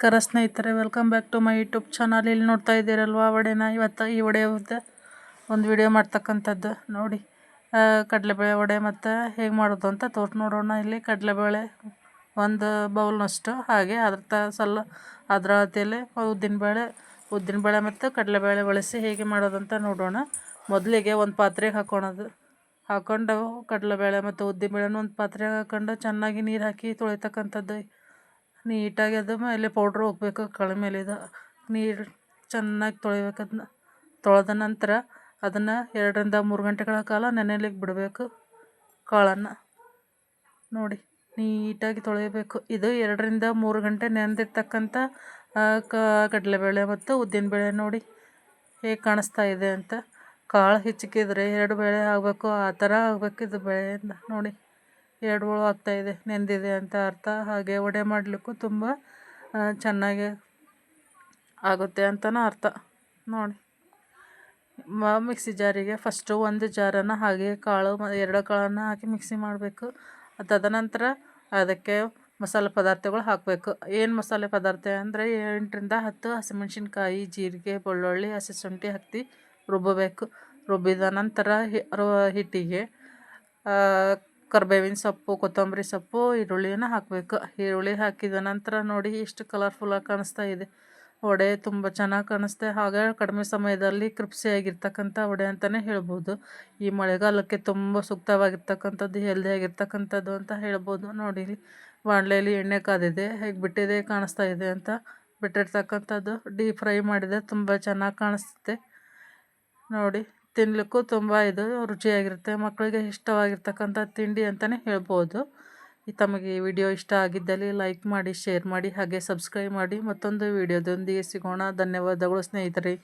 ನಮಸ್ಕಾರ ಸ್ನೇಹಿತರೆ welcome back to my YouTube channel ಇಲ್ಲಿ ನೋಡ್ತಾ ಇದ್ದೀರಲ್ವ ವಡೆನ? ಇವತ್ತು ಈ ವಡೆ ಒಂದು ವಿಡಿಯೋ ಮಾಡ್ತಕ್ಕಂಥದ್ದು. ನೋಡಿ ಕಡಲೆಬೇಳೆ ವಡೆ ಮತ್ತು ಹೇಗೆ ಮಾಡೋದು ಅಂತ ತೋರ್ಸಿ ನೋಡೋಣ. ಇಲ್ಲಿ ಕಡಲೆಬೇಳೆ ಒಂದು ಬೌಲ್ನಷ್ಟು, ಹಾಗೆ ಅದ್ರ ತ, ಸಲ್ಲ, ಅದರ ಅಳತೆಯಲ್ಲಿ ಉದ್ದಿನಬೇಳೆ ಉದ್ದಿನಬೇಳೆ ಮತ್ತು ಕಡಲೆಬೇಳೆ ಬಳಸಿ ಹೇಗೆ ಮಾಡೋದಂತ ನೋಡೋಣ. ಮೊದಲಿಗೆ ಒಂದು ಪಾತ್ರೆಗೆ ಹಾಕೊಳೋದು ಹಾಕ್ಕೊಂಡು ಕಡಲೆಬೇಳೆ ಮತ್ತು ಉದ್ದಿನಬೇಳೆನ ಒಂದು ಪಾತ್ರೆಗೆ ಹಾಕೊಂಡು ಚೆನ್ನಾಗಿ ನೀರು ಹಾಕಿ ತೊಳಿತಕ್ಕಂಥದ್ದು. ನೀಟಾಗಿ ಅದು ಮೇಲೆ ಪೌಡ್ರ್ ಹೋಗ್ಬೇಕು ಕಳೆ ಮೇಲಿದು ನೀರು ಚೆನ್ನಾಗಿ ತೊಳಿಬೇಕು ತೊಳೆದ ನಂತರ ಅದನ್ನು ಎರಡರಿಂದ ಮೂರು ಗಂಟೆಗಳ ಕಾಲ ನೆನೆಯಲಿಕ್ಕೆ ಬಿಡಬೇಕು ಕಾಳನ್ನು ನೋಡಿ, ನೀಟಾಗಿ ತೊಳೆಯಬೇಕು ಇದು ಎರಡರಿಂದ ಮೂರು ಗಂಟೆ ನೆನೆದಿರ್ತಕ್ಕಂಥ ಕಡಲೆಬೇಳೆ ಮತ್ತು ಉದ್ದಿನಬೇಳೆ ನೋಡಿ ಹೇಗೆ ಕಾಣಿಸ್ತಾ ಇದೆ ಅಂತ. ಕಾಳು ಹಿಚ್ಕಿದ್ರೆ ಎರಡು ಬೇಳೆ ಆಗಬೇಕು, ಆ ಥರ ಆಗಬೇಕು ಇದು ಬೇಳೆಯಿಂದ. ನೋಡಿ. ಎರಡು ಹೋಳು ಇದೆ ನೆಂದಿದೆ ಅಂತ ಅರ್ಥ. ಹಾಗೆ ವಡೆ ಮಾಡಲಿಕ್ಕೂ ತುಂಬ ಚೆನ್ನಾಗಿ ಆಗುತ್ತೆ ಅಂತಲೂ ಅರ್ಥ. ನೋಡಿ. ಮಿಕ್ಸಿ ಜಾರಿಗೆ ಫಸ್ಟು ಒಂದು ಜಾರನ್ನು ಹಾಗೆ ಕಾಳು ಎರಡು ಕಾಳನ್ನು ಹಾಕಿ ಮಿಕ್ಸಿ ಮಾಡಬೇಕು. ತದನಂತರ ಅದಕ್ಕೆ ಮಸಾಲೆ ಪದಾರ್ಥಗಳು ಹಾಕಬೇಕು. ಏನು ಮಸಾಲೆ ಪದಾರ್ಥ ಅಂದರೆ ಎಂಟರಿಂದ ಹತ್ತು ಹಸಿಮೆಣ್ಸಿನ್ಕಾಯಿ, ಜೀರಿಗೆ, ಬೆಳ್ಳುಳ್ಳಿ, ಹಸಿ ಶುಂಠಿ, ಹತ್ತಿ ರುಬ್ಬಬೇಕು. ರುಬ್ಬಿದ ನಂತರ ಹಿಟ್ಟಿಗೆ ಕರ್ಬೇವಿನ ಸೊಪ್ಪು, ಕೊತ್ತಂಬರಿ ಸೊಪ್ಪು, ಈರುಳ್ಳಿನ ಹಾಕಬೇಕು. ಈರುಳ್ಳಿ ಹಾಕಿದ ನಂತರ ನೋಡಿ ಎಷ್ಟು ಕಲರ್ಫುಲ್ಲಾಗಿ ಕಾಣಿಸ್ತಾ ಇದೆ. ವಡೆ ತುಂಬ ಚೆನ್ನಾಗಿ ಕಾಣಿಸ್ತೆ. ಹಾಗೆ ಕಡಿಮೆ ಸಮಯದಲ್ಲಿ ಕೃಪ್ಸಿಯಾಗಿರ್ತಕ್ಕಂಥ ವಡೆ ಅಂತಲೇ ಹೇಳ್ಬೋದು. ಈ ಮಳೆಗಾಲಕ್ಕೆ ತುಂಬ ಸೂಕ್ತವಾಗಿರ್ತಕ್ಕಂಥದ್ದು ಹೆಲ್ದಿಯಾಗಿರ್ತಕ್ಕಂಥದ್ದು ಅಂತ ಹೇಳ್ಬೋದು. ನೋಡಿ ಇಲ್ಲಿ ಬಾಣಲೆಯಲ್ಲಿ ಎಣ್ಣೆ ಕಾದಿದೆ. ಹೇಗೆ ಬಿಟ್ಟಿದೆ, ಕಾಣಿಸ್ತಾ ಇದೆ ಅಂತ ಬಿಟ್ಟಿರ್ತಕ್ಕಂಥದ್ದು. ಡೀಪ್ ಫ್ರೈ ಮಾಡಿದೆ ತುಂಬ ಚೆನ್ನಾಗಿ ಕಾಣಿಸುತ್ತೆ ನೋಡಿ. ತಿನ್ನಲಿಕ್ಕೂ ತುಂಬ ಇದು ರುಚಿಯಾಗಿರುತ್ತೆ ಮಕ್ಕಳಿಗೆ ಇಷ್ಟವಾಗಿರ್ತಕ್ಕಂಥ ತಿಂಡಿ ಅಂತಲೇ ಹೇಳ್ಬೋದು. ತಮಗೆ ಈ ವಿಡಿಯೋ ಇಷ್ಟ ಆಗಿದ್ದಲ್ಲಿ ಲೈಕ್ ಮಾಡಿ, ಶೇರ್ ಮಾಡಿ, ಹಾಗೆ ಸಬ್ಸ್ಕ್ರೈಬ್ ಮಾಡಿ. ಮತ್ತೊಂದು ವಿಡಿಯೋದೊಂದಿಗೆ ಸಿಗೋಣ. ಧನ್ಯವಾದಗಳು ಸ್ನೇಹಿತರೆ.